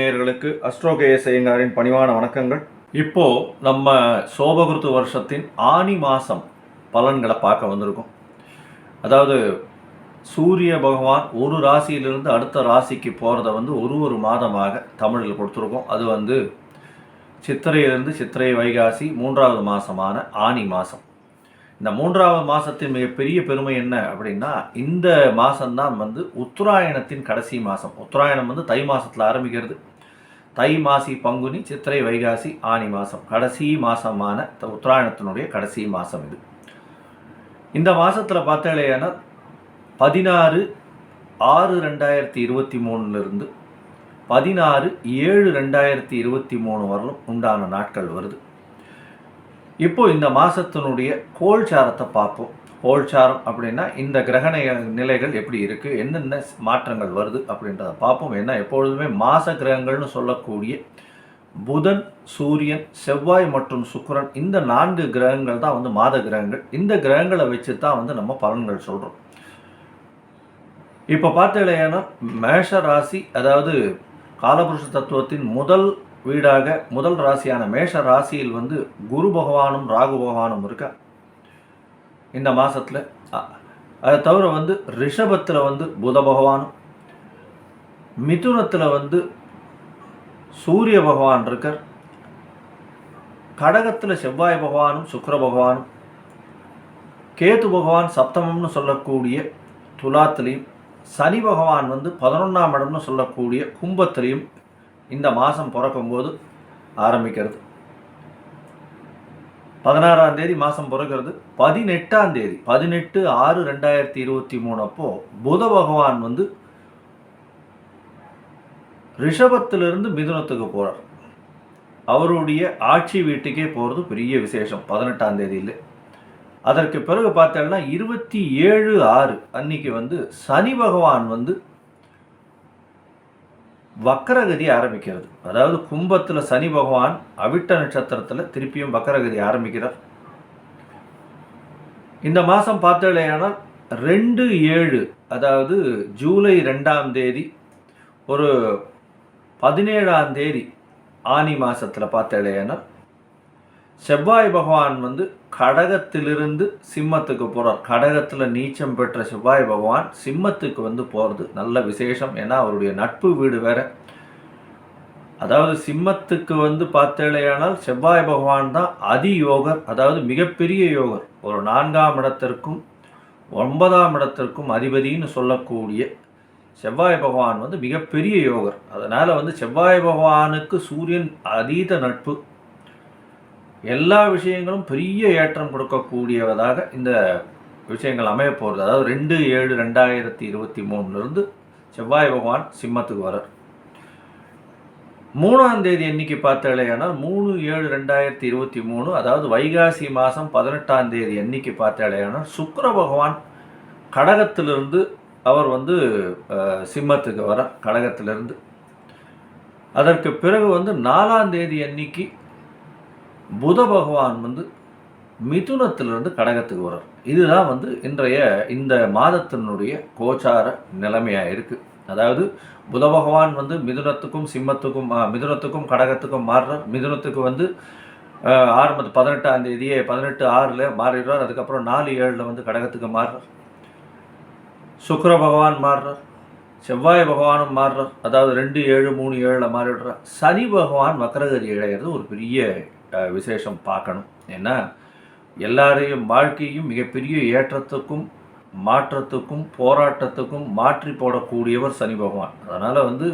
நேயர்களுக்கு அஸ்ட்ரோகேஎஸ் ஐயங்காரின் பணிவான வணக்கங்கள். இப்போ நம்ம சோபகிருத்து வருஷத்தின் ஆனி மாதம் பலன்களை பார்க்க வந்திருக்கோம். அதாவது சூரிய பகவான் ஒரு ராசியிலிருந்து அடுத்த ராசிக்கு போகிறத வந்து ஒரு ஒரு மாதமாக தமிழில் கொடுத்துருக்கோம். அது வந்து சித்திரையிலிருந்து சித்திரை வைகாசி மூன்றாவது மாதமான ஆனி மாதம் இந்த மூன்றாவது மாதத்தின் மிகப்பெரிய பெருமை என்ன அப்படின்னா இந்த மாதம்தான் வந்து உத்தராயணத்தின் கடைசி மாதம் உத்தராயணம் வந்து தை மாதத்தில் ஆரம்பிக்கிறது. தை மாசி பங்குனி சித்திரை வைகாசி ஆனி மாதம் கடைசி மாதமான உத்தராயணத்தினுடைய கடைசி மாதம் இது. இந்த மாதத்தில் பார்த்தாலேனா பதினாறு ஆறு ரெண்டாயிரத்தி இருபத்தி மூணுலேருந்து பதினாறு ஏழு ரெண்டாயிரத்தி இருபத்தி மூணு வரலும் உண்டான நாட்கள் வருது. இப்போ இந்த மாதத்தினுடைய கோல்சாரத்தை பார்ப்போம். கோல்சாரம் அப்படின்னா இந்த கிரகண நிலைகள் எப்படி இருக்குது என்னென்ன மாற்றங்கள் வருது அப்படின்றத பார்ப்போம். ஏன்னா எப்பொழுதுமே மாச கிரகங்கள்னு சொல்லக்கூடிய புதன் சூரியன் செவ்வாய் மற்றும் சுக்கரன் இந்த நான்கு கிரகங்கள் தான் வந்து மாத கிரகங்கள். இந்த கிரகங்களை வச்சு தான் வந்து நம்ம பலன்கள் சொல்கிறோம் இப்போ பார்த்தீங்கன்னா மேஷ ராசி அதாவது காலபுருஷ தத்துவத்தின் முதல் வீடாக முதல் ராசியான மேஷ ராசியில் வந்து குரு பகவானும் ராகு பகவானும் இருக்கா இந்த மாதத்தில் அதை தவிர வந்து ரிஷபத்தில் வந்து புத பகவானும் மிதுனத்தில் வந்து சூரிய பகவான் இருக்கார். கடகத்தில் செவ்வாய் பகவானும் சுக்கர பகவானும் கேது பகவான் சப்தமம்னு சொல்லக்கூடிய துலாத்திலையும் சனி பகவான் வந்து பதினொன்றாம் இடம்னு சொல்லக்கூடிய கும்பத்திலையும் இந்த மாதம் பிறக்கும்போது ஆரம்பிக்கிறது. பதினாறாம் தேதி மாதம் பிறக்கிறது. பதினெட்டாம் தேதி பதினெட்டு ஆறு ரெண்டாயிரத்தி இருபத்தி மூணு அப்போ புத பகவான் வந்து ரிஷபத்திலிருந்து மிதுனத்துக்கு போகிறார் அவருடைய ஆட்சி வீட்டுக்கே போகிறது பெரிய விசேஷம் பதினெட்டாம் தேதியில். அதற்கு பிறகு பார்த்தோம்னா இருபத்தி ஏழு ஆறு அன்னைக்கு வந்து சனி பகவான் வந்து வக்கரகதி ஆரம்பிக்கிறது. அதாவது கும்பத்தில் சனி பகவான் அவிட்ட நட்சத்திரத்தில் திருப்பியும் வக்கரகதி ஆரம்பிக்கிறார். இந்த மாதம் பார்த்தலையானால் ரெண்டு ஏழு அதாவது ஜூலை ரெண்டாம் தேதி ஒரு பதினேழாம் தேதி ஆனி மாதத்தில் பார்த்தலையானால் செவ்வாய் பகவான் வந்து கடகத்திலிருந்து சிம்மத்துக்கு போகிறார் கடகத்தில் நீச்சம் பெற்ற செவ்வாய் பகவான் சிம்மத்துக்கு வந்து போகிறது நல்ல விசேஷம். ஏன்னா அவருடைய நட்பு வீடு வேற. அதாவது சிம்மத்துக்கு வந்து பார்த்தேலையானால் செவ்வாய் பகவான் தான் அதி யோகர் அதாவது மிகப்பெரிய யோகர். ஒரு நான்காம் இடத்திற்கும் ஒன்பதாம் இடத்திற்கும் அதிபதின்னு சொல்லக்கூடிய செவ்வாய் பகவான் வந்து மிகப்பெரிய யோகர். அதனால் வந்து செவ்வாய் பகவானுக்கு சூரியன் அதீத நட்பு. எல்லா விஷயங்களும் பெரிய ஏற்றம் கொடுக்கக்கூடியதாக இந்த விஷயங்கள் அமைய போகிறது. அதாவது ரெண்டு ஏழு ரெண்டாயிரத்தி இருபத்தி மூணுலேருந்து செவ்வாய் பகவான் சிம்மத்துக்கு வரார் மூணாம் தேதி என்னைக்கு பார்த்தாலேயானால் மூணு ஏழு ரெண்டாயிரத்தி இருபத்தி மூணு அதாவது வைகாசி மாதம் பதினெட்டாம் தேதி என்னைக்கு பார்த்தாலேயானால் சுக்கர பகவான் கடகத்திலிருந்து அவர் வந்து சிம்மத்துக்கு வர கடகத்திலிருந்து. அதற்கு பிறகு வந்து நாலாம் தேதி அன்னைக்கு புத பகவான் வந்து மிதுனத்திலிருந்து கடகத்துக்கு வர்றார். இதுதான் வந்து இன்றைய இந்த மாதத்தினுடைய கோச்சார நிலைமையாக இருக்குது அதாவது புத பகவான் வந்து மிதுனத்துக்கும் சிம்மத்துக்கும் மிதுனத்துக்கும் கடகத்துக்கும் மாறுறார். மிதுனத்துக்கு வந்து ஆரம்பத்து பதினெட்டாம் தேதியே பதினெட்டு ஆறில் மாறிடுறார் அதுக்கப்புறம் நாலு ஏழில் வந்து கடகத்துக்கு மாறுறார். சுக்கர பகவான் மாறுறார். செவ்வாய் பகவானும் மாறுறார். அதாவது ரெண்டு ஏழு மூணு ஏழில் மாறிடுறார். சனி பகவான் வக்கரகதி இழையிறது ஒரு பெரிய விசேஷம் பார்க்கணும். ஏன்னா எல்லாரையும் வாழ்க்கையும் மிகப்பெரிய ஏற்றத்துக்கும் மாற்றத்துக்கும் போராட்டத்துக்கும் மாற்றி போடக்கூடியவர் சனி பகவான். அதனால் வந்து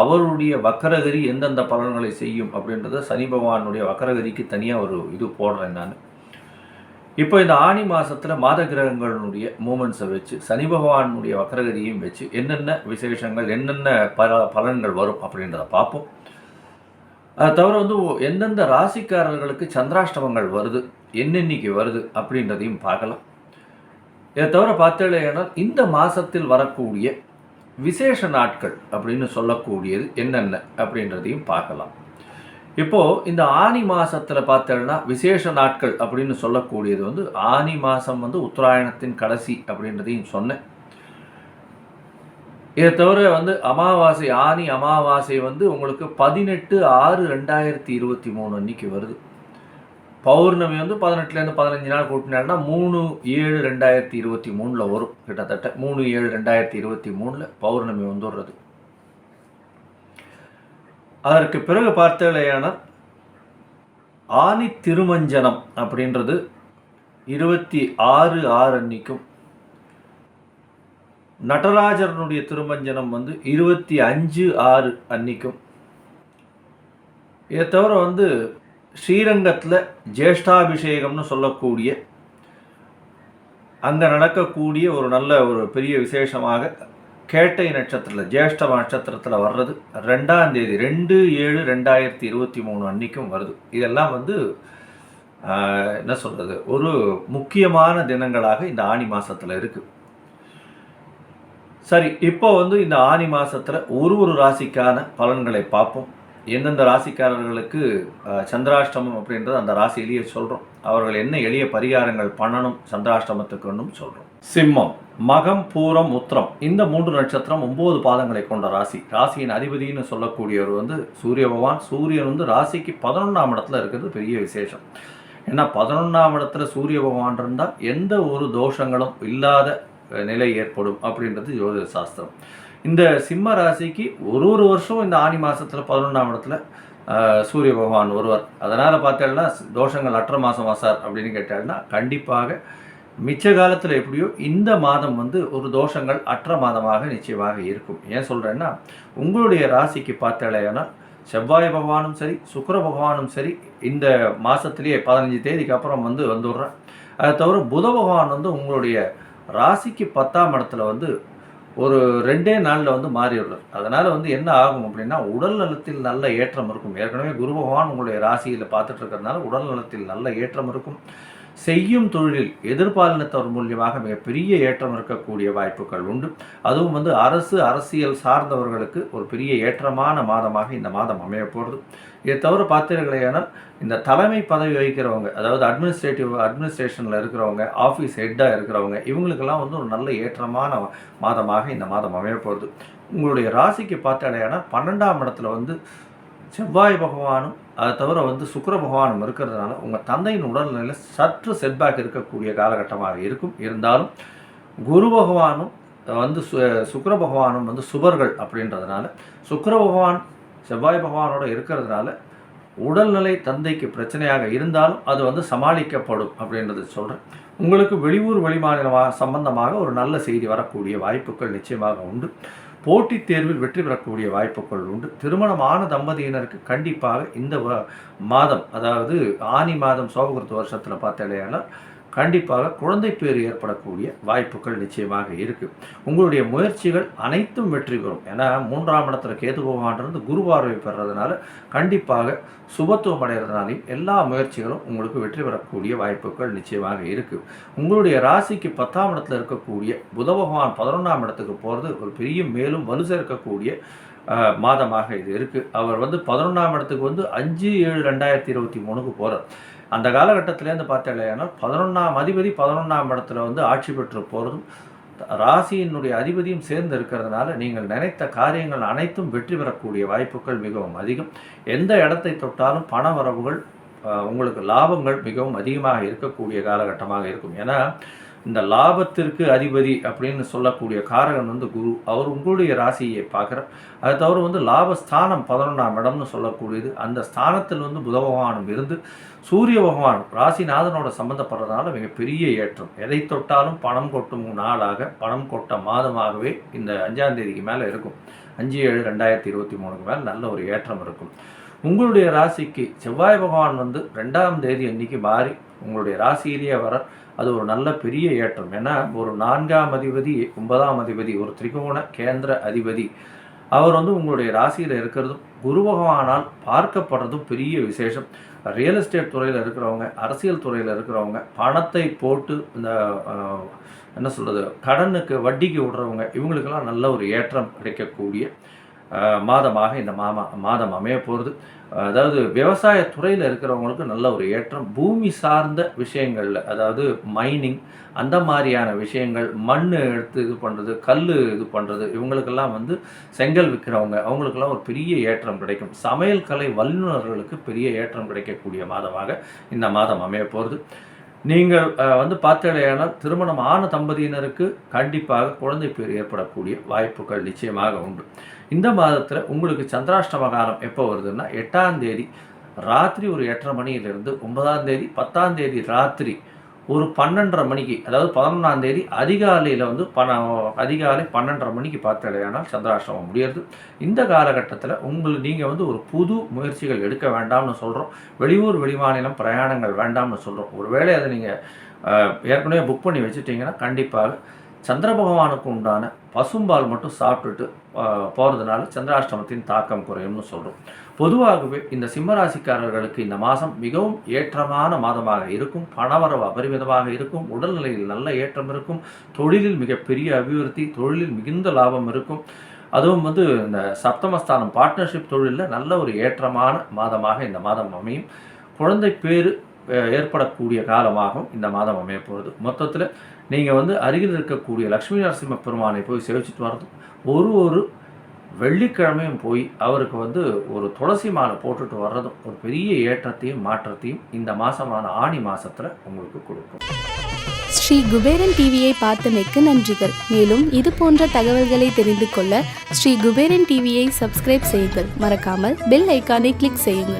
அவருடைய வக்கரகரி எந்தெந்த பலன்களை செய்யும் அப்படின்றத சனி பகவானுடைய வக்கரகரிக்கு தனியாக ஒரு இது போடுறேன் நான். இப்போ இந்த ஆனி மாதத்தில் மாத கிரகங்களுடைய மூமெண்ட்ஸை வச்சு சனி பகவானுடைய வக்கரகதியையும் வச்சு என்னென்ன விசேஷங்கள் என்னென்ன பல பலன்கள் வரும் அப்படின்றத பார்ப்போம். தவிர வந்து எந்தெந்த ராசிக்காரர்களுக்கு சந்திராஷ்டமங்கள் வருது என்னென்னைக்கு வருது அப்படின்றதையும் பார்க்கலாம். இதை தவிர பார்த்தேன்னா இந்த மாதத்தில் வரக்கூடிய விசேஷ நாட்கள் அப்படின்னு சொல்லக்கூடியது என்னென்ன அப்படின்றதையும் பார்க்கலாம். இப்போது இந்த ஆனி மாதத்தில் பார்த்தேன்னா விசேஷ நாட்கள் அப்படின்னு சொல்லக்கூடியது வந்து ஆனி மாதம் வந்து உத்தராயணத்தின் கடைசி அப்படின்றதையும் சொன்னேன். இதை தவிர வந்து அமாவாசை ஆனி அமாவாசை வந்து உங்களுக்கு பதினெட்டு ஆறு ரெண்டாயிரத்தி இருபத்தி மூணு அன்னைக்கு வருது. பௌர்ணமி வந்து பதினெட்டுலேருந்து பதினஞ்சு நாள் கூட்டினாருன்னா மூணு ஏழு ரெண்டாயிரத்தி இருபத்தி மூணில் வரும். கிட்டத்தட்ட மூணு ஏழு ரெண்டாயிரத்தி இருபத்தி மூணில் பௌர்ணமி வந்துடுறது. அதற்கு பிறகு பார்த்தலையானால் ஆனி திருமஞ்சனம் அப்படின்றது இருபத்தி ஆறு ஆறு அன்னைக்கும் நடராஜனுடைய திருமஞ்சனம் வந்து இருபத்தி அஞ்சு ஆறு அன்னைக்கும். இதை தவிர வந்து ஸ்ரீரங்கத்தில் ஜேஷ்டாபிஷேகம்னு சொல்லக்கூடிய அங்கே நடக்கக்கூடிய ஒரு நல்ல ஒரு பெரிய விசேஷமாக கேட்டை நட்சத்திரத்தில் ஜேஷ்ட நட்சத்திரத்தில் வர்றது ரெண்டாம் தேதி ரெண்டு ஏழு ரெண்டாயிரத்தி இருபத்தி மூணு அன்னைக்கும் வருது. இதெல்லாம் வந்து என்ன சொல்கிறது ஒரு முக்கியமான தினங்களாக இந்த ஆனி மாதத்தில் இருக்குது சரி இப்போ வந்து இந்த ஆனி மாதத்தில் ஒரு ஒரு ராசிக்கான பலன்களை பார்ப்போம். எந்தெந்த ராசிக்காரர்களுக்கு சந்திராஷ்டமம் அப்படின்றது அந்த ராசியிலேயே சொல்கிறோம் அவர்கள் என்ன எளிய பரிகாரங்கள் பண்ணணும் சந்திராஷ்டமத்துக்குன்னும் சொல்கிறோம் சிம்மம் மகம் பூரம் உத்திரம் இந்த மூன்று நட்சத்திரம் ஒம்பது பாதங்களை கொண்ட ராசி. ராசியின் அதிபதினு சொல்லக்கூடியவர் வந்து சூரிய பகவான். சூரியன் வந்து ராசிக்கு பதினொன்றாம் இடத்துல இருக்கிறது பெரிய விசேஷம். ஏன்னா பதினொன்றாம் இடத்துல சூரிய பகவான் இருந்தால் எந்த ஒரு தோஷங்களும் இல்லாத நிலை ஏற்படும் அப்படின்றது ஜோதிட சாஸ்திரம். இந்த சிம்ம ராசிக்கு ஒரு ஒரு வருஷம் இந்த ஆனி மாதத்தில் பதினொன்றாம் இடத்துல சூரிய பகவான் ஒருவர். அதனால் பார்த்தேன்னா தோஷங்கள் அற்ற மாதமா சார் அப்படின்னு கேட்டால்னா கண்டிப்பாக மிச்ச காலத்தில் எப்படியோ இந்த மாதம் வந்து ஒரு தோஷங்கள் அற்ற மாதமாக நிச்சயமாக இருக்கும். ஏன் சொல்கிறேன்னா உங்களுடைய ராசிக்கு பார்த்தாலேனா செவ்வாய் பகவானும் சரி சுக்கர பகவானும் சரி இந்த மாதத்துலேயே பதினஞ்சு தேதிக்கு அப்புறம் வந்து வந்துடுறேன் அதை தவிர புத பகவான் வந்து உங்களுடைய ராசிக்கு பத்தாம் இடத்துல வந்து ஒரு ரெண்டே நாளில் வந்து மாறிடுறார் அதனால் வந்து என்ன ஆகும் அப்படின்னா உடல் நலத்தில் நல்ல ஏற்றம் இருக்கும். ஏற்கனவே குரு பகவான் உங்களுடைய ராசியில் பார்த்துட்டு இருக்கிறதுனால உடல் நலத்தில் நல்ல ஏற்றம் இருக்கும். செய்யும் தொழிலில் எதிர்பாலினத்தவர் மூலியமாக மிகப்பெரிய ஏற்றம் இருக்கக்கூடிய வாய்ப்புகள் உண்டு. அதுவும் வந்து அரசு அரசியல் சார்ந்தவர்களுக்கு ஒரு பெரிய ஏற்றமான மாதமாக இந்த மாதம் அமைய போகிறது இதை தவிர பார்த்தீர்களேனால் இந்த தலைமை பதவி வகிக்கிறவங்க அதாவது அட்மினிஸ்ட்ரேட்டிவ் அட்மினிஸ்ட்ரேஷனில் இருக்கிறவங்க ஆஃபீஸ் ஹெட்டாக இருக்கிறவங்க இவங்களுக்கெல்லாம் வந்து ஒரு நல்ல ஏற்றமான மாதமாக இந்த மாதம் அமையப்போகுது. உங்களுடைய ராசிக்கு பார்த்தாலேனா பன்னெண்டாம் இடத்துல வந்து செவ்வாய் பகவானும் அதை தவிர வந்து சுக்கர பகவானும் இருக்கிறதுனால உங்கள் தந்தையின் உடல்நிலையில் சற்று செட்பேக் இருக்கக்கூடிய காலகட்டமாக இருக்கும். இருந்தாலும் குரு பகவானும் வந்து சு சுக்கர பகவானும் வந்து சுபர்கள் அப்படின்றதுனால சுக்கர பகவான் செவ்வாய் பகவானோட இருக்கிறதுனால உடல்நிலை தந்தைக்கு பிரச்சனையாக இருந்தாலும் அது வந்து சமாளிக்கப்படும் அப்படின்றது சொல்கிறேன் உங்களுக்கு வெளியூர் வெளிமாநிலமாக சம்பந்தமாக ஒரு நல்ல செய்தி வரக்கூடிய வாய்ப்புகள் நிச்சயமாக உண்டு. போட்டித் தேர்வில் வெற்றி பெறக்கூடிய வாய்ப்புகள் உண்டு. திருமணமான தம்பதியினருக்கு கண்டிப்பாக இந்த வ- மாதம் அதாவது ஆனி மாதம் சோபகிருத்த வருஷத்தில் பார்த்தாலேயானால் கண்டிப்பாக குழந்தை பேர் ஏற்படக்கூடிய வாய்ப்புகள் நிச்சயமாக இருக்குது உங்களுடைய முயற்சிகள் அனைத்தும் வெற்றி பெறும். ஏன்னா மூன்றாம் இடத்துல கேது பகவான்றது குரு பார்வை பெறதுனால கண்டிப்பாக சுபத்துவம் அடைகிறதுனாலையும் எல்லா முயற்சிகளும் உங்களுக்கு வெற்றி பெறக்கூடிய வாய்ப்புகள் நிச்சயமாக இருக்குது உங்களுடைய ராசிக்கு பத்தாம் இடத்துல இருக்கக்கூடிய புத பகவான் பதினொன்றாம் இடத்துக்கு போகிறது ஒரு பெரிய மேலும் வலு சேர்க்கக்கூடிய மாதமாக இது இருக்குது அவர் வந்து பதினொன்றாம் இடத்துக்கு வந்து அஞ்சு ஏழு ரெண்டாயிரத்தி இருபத்தி மூணுக்கு போகிறார் அந்த காலகட்டத்திலேருந்து பார்த்தாலேனா பதினொன்றாம் அதிபதி பதினொன்றாம் இடத்துல வந்து ஆட்சி பெற்று போகிறதும் ராசியினுடைய அதிபதியும் சேர்ந்து இருக்கிறதுனால நீங்கள் நினைத்த காரியங்கள் அனைத்தும் வெற்றி பெறக்கூடிய வாய்ப்புகள் மிகவும் அதிகம். எந்த இடத்தை தொட்டாலும் பண வரவுகள் உங்களுக்கு லாபங்கள் மிகவும் அதிகமாக இருக்கக்கூடிய காலகட்டமாக இருக்கும். ஏன்னா இந்த லாபத்திற்கு அதிபதி அப்படின்னு சொல்லக்கூடிய காரகன் வந்து குரு. அவர் உங்களுடைய ராசியை பார்க்குறார். அது தவிர வந்து லாபஸ்தானம் பதினொன்றாம் இடம்னு சொல்லக்கூடியது. அந்த ஸ்தானத்தில் வந்து புத பகவானும் இருந்து சூரிய பகவான் ராசிநாதனோட சம்மந்தப்படுறதுனால மிகப்பெரிய ஏற்றம். எதை தொட்டாலும் பணம் கொட்டும் நாளாக பணம் கொட்ட மாதமாகவே இந்த அஞ்சாம் தேதிக்கு மேலே இருக்கும். அஞ்சு ஏழு ரெண்டாயிரத்தி இருபத்தி மூணுக்கு மேலே நல்ல ஒரு ஏற்றம் இருக்கும். உங்களுடைய ராசிக்கு செவ்வாய் பகவான் வந்து ரெண்டாம் தேதி அன்னைக்கு மாறி உங்களுடைய ராசியிலேயே வர அது ஒரு நல்ல பெரிய ஏற்றம். ஏன்னா ஒரு நான்காம் அதிபதி ஒன்பதாம் அதிபதி ஒரு திரிகோண கேந்திர அதிபதி. அவர் வந்து உங்களுடைய ராசியில் இருக்கிறதும் குரு பகவானால் பார்க்கப்படுறதும் பெரிய விசேஷம். ரியல் எஸ்டேட் துறையில் இருக்கிறவங்க அரசியல் துறையில் இருக்கிறவங்க பணத்தை போட்டு இந்த என்ன சொல்கிறது கடனுக்கு வட்டிக்கு விடுறவங்க இவங்களுக்கெல்லாம் நல்ல ஒரு ஏற்றம் கிடைக்கக்கூடிய மாதமாக இந்த மாமா மாதம் அமைய போகிறது அதாவது விவசாய துறையில் இருக்கிறவங்களுக்கு நல்ல ஒரு ஏற்றம். பூமி சார்ந்த விஷயங்களில் அதாவது மைனிங் அந்த மாதிரியான விஷயங்கள் மண் எடுத்து இது பண்ணுறது கல் இது பண்ணுறது இவங்களுக்கெல்லாம் வந்து செங்கல் விற்கிறவங்க அவங்களுக்கெல்லாம் ஒரு பெரிய ஏற்றம் கிடைக்கும். சமையல் கலை வல்லுநர்களுக்கு பெரிய ஏற்றம் கிடைக்கக்கூடிய மாதமாக இந்த மாதம் அமைய போகிறது நீங்கள் வந்து பார்த்தீங்கன்னா திருமணம் ஆன தம்பதியினருக்கு கண்டிப்பாக குழந்தை பேர் ஏற்படக்கூடிய வாய்ப்புகள் நிச்சயமாக உண்டு. இந்த மாதத்தில் உங்களுக்கு சந்திராஷ்டம காலம் எப்போ வருதுன்னா எட்டாம் தேதி ராத்திரி ஒரு எட்டரை மணியிலிருந்து ஒன்பதாம் தேதி பத்தாம் தேதி ராத்திரி ஒரு பன்னெண்டரை மணிக்கு அதாவது பதினொன்றாம் தேதி அதிகாலையில் வந்து பண அதிகாலை பன்னெண்டரை மணிக்கு பார்த்தடையானால் சந்திராஷ்டமம் முடியறது. இந்த காலகட்டத்தில் உங்களை நீங்கள் வந்து ஒரு புது முயற்சிகள் எடுக்க வேண்டாம்னு சொல்கிறோம் வெளியூர் வெளிமாநிலம் பிரயாணங்கள் வேண்டாம்னு சொல்கிறோம் ஒருவேளை அதை நீங்கள் ஏற்கனவே புக் பண்ணி வச்சுட்டிங்கன்னா கண்டிப்பாக சந்திர பகவானுக்கு உண்டான பசும்பால் மட்டும் சாப்பிட்டுட்டு போகிறதுனால சந்திராஷ்டமத்தின் தாக்கம் குறையும்னு சொல்கிறோம் பொதுவாகவே இந்த சிம்மராசிக்காரர்களுக்கு இந்த மாதம் மிகவும் ஏற்றமான மாதமாக இருக்கும். பணவரவு அபரிமிதமாக இருக்கும். உடல்நிலையில் நல்ல ஏற்றம் இருக்கும். தொழிலில் மிகப்பெரிய அபிவிருத்தி தொழிலில் மிகுந்த லாபம் இருக்கும். அதுவும் வந்து இந்த சப்தமஸ்தானம் பார்ட்னர்ஷிப் தொழிலில் நல்ல ஒரு ஏற்றமான மாதமாக இந்த மாதம் அமையும். குழந்தை பேர் ஏற்படக்கூடிய காலமாகவும் இந்த மாதம் அமைய போகுது. மொத்தத்தில் நீங்கள் வந்து அருகில் இருக்கக்கூடிய லக்ஷ்மி நரசிம்ம பெருமானை போய் சேவிச்சிட்டு வர்றது ஒரு ஒரு வெள்ளிக்கிழமையும் போய் அவருக்கு வந்து ஒரு துளசி மாலை போட்டுட்டு வர்றதும் ஒரு பெரிய ஏற்றத்தையும் மாற்றத்தையும் இந்த மாதமான ஆணி மாதத்தில் உங்களுக்கு கொடுக்கும். ஸ்ரீ குபேரன் டிவியை பார்த்தமைக்கு நன்றிகள். மேலும் இது போன்ற தகவல்களை தெரிந்து கொள்ள ஸ்ரீ குபேரன் டிவியை சப்ஸ்கிரைப் செய்யுங்கள். மறக்காமல் பெல் ஐக்கானை கிளிக் செய்யுங்கள்.